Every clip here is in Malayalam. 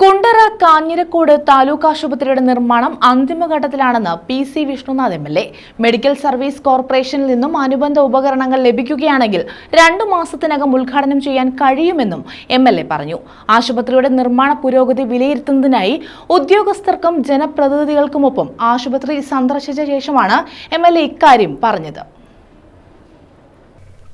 കുണ്ടറ കാഞ്ഞിരക്കോട് താലൂക്ക് ആശുപത്രിയുടെ നിർമ്മാണം അന്തിമഘട്ടത്തിലാണെന്ന് P C Vishnunath M L A. Medical service കോർപ്പറേഷനിൽ നിന്നും അനുബന്ധ ഉപകരണങ്ങൾ ലഭിക്കുകയാണെങ്കിൽ രണ്ടു മാസത്തിനകം ഉദ്ഘാടനം ചെയ്യാൻ കഴിയുമെന്നും എം എൽ എ പറഞ്ഞു. ആശുപത്രിയുടെ നിർമ്മാണ പുരോഗതി വിലയിരുത്തുന്നതിനായി ഉദ്യോഗസ്ഥർക്കും ജനപ്രതിനിധികൾക്കുമൊപ്പം ആശുപത്രി സന്ദർശിച്ച ശേഷമാണ് എം എൽ എ ഇക്കാര്യം പറഞ്ഞത്.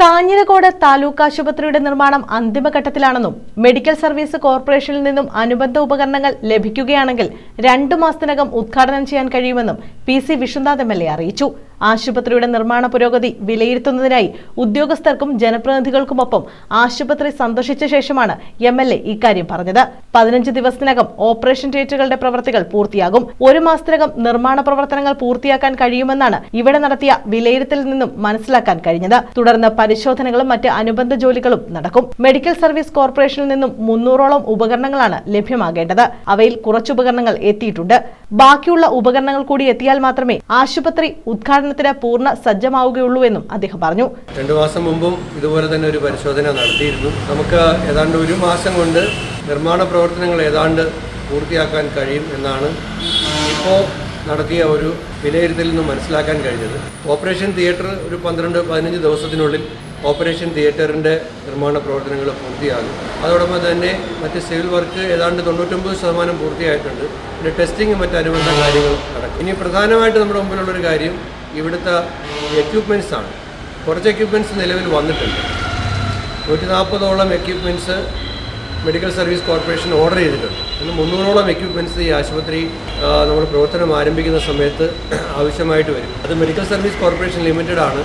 കാഞ്ഞിരക്കോട് താലൂക്ക് ആശുപത്രിയുടെ നിർമ്മാണം അന്തിമഘട്ടത്തിലാണെന്നും മെഡിക്കൽ സർവീസ് കോർപ്പറേഷനിൽ നിന്നും അനുബന്ധ ഉപകരണങ്ങൾ ലഭിക്കുകയാണെങ്കിൽ രണ്ടു മാസത്തിനകം ഉദ്ഘാടനം ചെയ്യാൻ കഴിയുമെന്നും P C Vishwanath M L A അറിയിച്ചു. ആശുപത്രിയുടെ നിർമ്മാണ പുരോഗതി വിലയിരുത്തുന്നതിനായി ഉദ്യോഗസ്ഥർക്കും ജനപ്രതിനിധികൾക്കുമൊപ്പം ആശുപത്രി സന്ദർശിച്ച ശേഷമാണ് എം എൽ എ ഇക്കാര്യം പറഞ്ഞത്. പതിനഞ്ച് ദിവസത്തിനകം ഓപ്പറേഷൻ തിയേറ്ററുകളുടെ പ്രവർത്തികൾ പൂർത്തിയാകും. ഒരു മാസത്തിനകം നിർമ്മാണ പ്രവർത്തനങ്ങൾ പൂർത്തിയാക്കാൻ കഴിയുമെന്നാണ് ഇവിടെ നടത്തിയ വിലയിരുത്തലിൽ നിന്നും മനസ്സിലാക്കാൻ കഴിഞ്ഞത്. തുടർന്ന് പരിശോധനകളും മറ്റ് അനുബന്ധ ജോലികളും നടക്കും. മെഡിക്കൽ സർവീസ് കോർപ്പറേഷനിൽ നിന്നും മുന്നൂറോളം ഉപകരണങ്ങളാണ് ലഭ്യമാകേണ്ടത്. അവയിൽ കുറച്ച് ഉപകരണങ്ങൾ എത്തിയിട്ടുണ്ട്. ബാക്കിയുള്ള ഉപകരണങ്ങൾ കൂടി എത്തിയാൽ മാത്രമേ ആശുപത്രി ഉദ്ഘാടനത്തിന് പൂർണ സജ്ജമാവുകയുള്ളൂ എന്നും അദ്ദേഹം പറഞ്ഞു. രണ്ടു മാസം മുമ്പും ഇതുപോലെ തന്നെ ഒരു പരിശോധന നടത്തിയിരുന്നു. നമുക്ക് ഏതാണ്ട് ഒരു മാസം കൊണ്ട് നിർമ്മാണ പ്രവർത്തനങ്ങൾ ഏതാണ്ട് പൂർത്തിയാക്കാൻ കഴിയും എന്നാണ് ഇപ്പോൾ നടത്തിയ ഒരു വിലയിരുത്തലിൽ നിന്ന് മനസ്സിലാക്കാൻ കഴിഞ്ഞത്. ഓപ്പറേഷൻ തിയേറ്റർ ഒരു പന്ത്രണ്ട് പതിനഞ്ച് ദിവസത്തിനുള്ളിൽ ഓപ്പറേഷൻ തിയേറ്ററിന്റെ നിർമ്മാണ പ്രവർത്തനങ്ങൾ പൂർത്തിയാകും. അതോടൊപ്പം തന്നെ മറ്റ് സിവിൽ വർക്ക് ഏതാണ്ട് തൊണ്ണൂറ്റൊമ്പത് ശതമാനം പൂർത്തിയായിട്ടുണ്ട്. പിന്നെ ടെസ്റ്റിംഗ് മറ്റ് അനുബന്ധ കാര്യങ്ങൾ നടക്കും. ഇനി പ്രധാനമായിട്ട് നമ്മുടെ മുമ്പിലുള്ളൊരു കാര്യം ഇവിടുത്തെ എക്യുപ്മെന്റ്സ് ആണ്. കുറച്ച് എക്യുപ്മെന്റ്സ് നിലവിൽ വന്നിട്ടുണ്ട്. നൂറ്റി നാൽപ്പതോളം equipments medical service corporation order ചെയ്തിട്ടുണ്ട്. ഇന്ന് മുന്നൂറോളം എക്യുപ്മെന്റ്സ് ഈ ആശുപത്രി നമ്മൾ പ്രവർത്തനം ആരംഭിക്കുന്ന സമയത്ത് ആവശ്യമായിട്ട് വരും. അത് മെഡിക്കൽ സർവീസ് കോർപ്പറേഷൻ ലിമിറ്റഡ് ആണ്.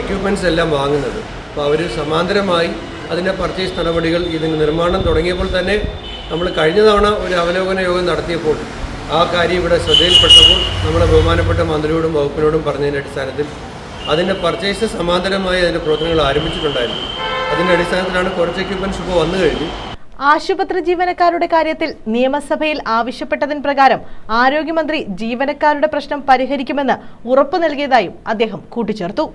എക്യുപ്മെന്റ്സ് എല്ലാം വാങ്ങുന്നത്. അപ്പോൾ അവർ സമാന്തരമായി അതിന്റെ പർച്ചേസ് നടപടികൾ ഇതിന് നിർമ്മാണം തുടങ്ങിയപ്പോൾ തന്നെ നമ്മൾ കഴിഞ്ഞ തവണ ഒരു അവലോകന യോഗം നടത്തിയപ്പോൾ ആ കാര്യം ഇവിടെ ശ്രദ്ധയിൽപ്പെട്ടപ്പോൾ നമ്മളെ ബഹുമാനപ്പെട്ട മന്ത്രിയോടും വകുപ്പിനോടും പറഞ്ഞതിന്റെ അടിസ്ഥാനത്തിൽ അതിന്റെ പർച്ചേസ് സമാന്തരമായി അതിന്റെ പ്രവർത്തനങ്ങൾ ആരംഭിച്ചിട്ടുണ്ടായിരുന്നു. അതിന്റെ അടിസ്ഥാനത്തിലാണ് കുറച്ച് എക്യുപ്മെന്റ്സ് ഇപ്പോൾ വന്നു കഴിഞ്ഞു. ആശുപത്രി ജീവനക്കാരുടെ കാര്യത്തിൽ നിയമസഭയിൽ ആവശ്യപ്പെട്ടതിന് പ്രകാരം ആരോഗ്യമന്ത്രി ജീവനക്കാരുടെ പ്രശ്നം പരിഹരിക്കുമെന്ന് ഉറപ്പു നൽകിയതായും അദ്ദേഹം കൂട്ടിച്ചേർത്തു.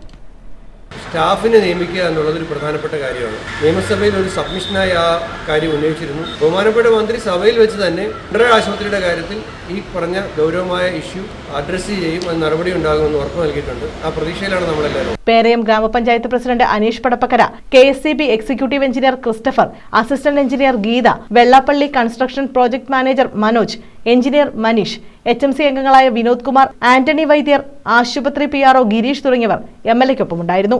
സ്റ്റാഫിനെ നിയമിക്കുക എന്നുള്ളത് ഒരു പ്രധാനപ്പെട്ട കാര്യമാണ്. നിയമസഭയിൽ ഒരു സബ്മിഷനായി ആ കാര്യം ഉന്നയിച്ചിരുന്നു. ബഹുമാനപ്പെട്ട മന്ത്രി സഭയിൽ വെച്ച് തന്നെ ഇടറ ആശുപത്രിയുടെ കാര്യത്തിൽ ഈ പറഞ്ഞ ഗൗരവമായ ഇഷ്യൂ അഡ്രസ്സ് ചെയ്യും അത് നടപടി ഉണ്ടാകുമെന്ന് ഉറപ്പ് നൽകിയിട്ടുണ്ട്. ആ പ്രതീക്ഷയിലാണ് നമ്മളെല്ലാവരും. പേരയം ഗ്രാമപഞ്ചായത്ത് president Aneesh Padappakkara K S C B executive engineer Christopher assistant engineer Geetha Vellappally construction project manager Manoj engineer Maneesh H M C അംഗങ്ങളായ വിനോദ് കുമാർ ആന്റണി വൈദ്യർ ആശുപത്രി പി ആർഒ ഗിരീഷ് തുടങ്ങിയവർ എം എൽ എക്കൊപ്പമുണ്ടായിരുന്നു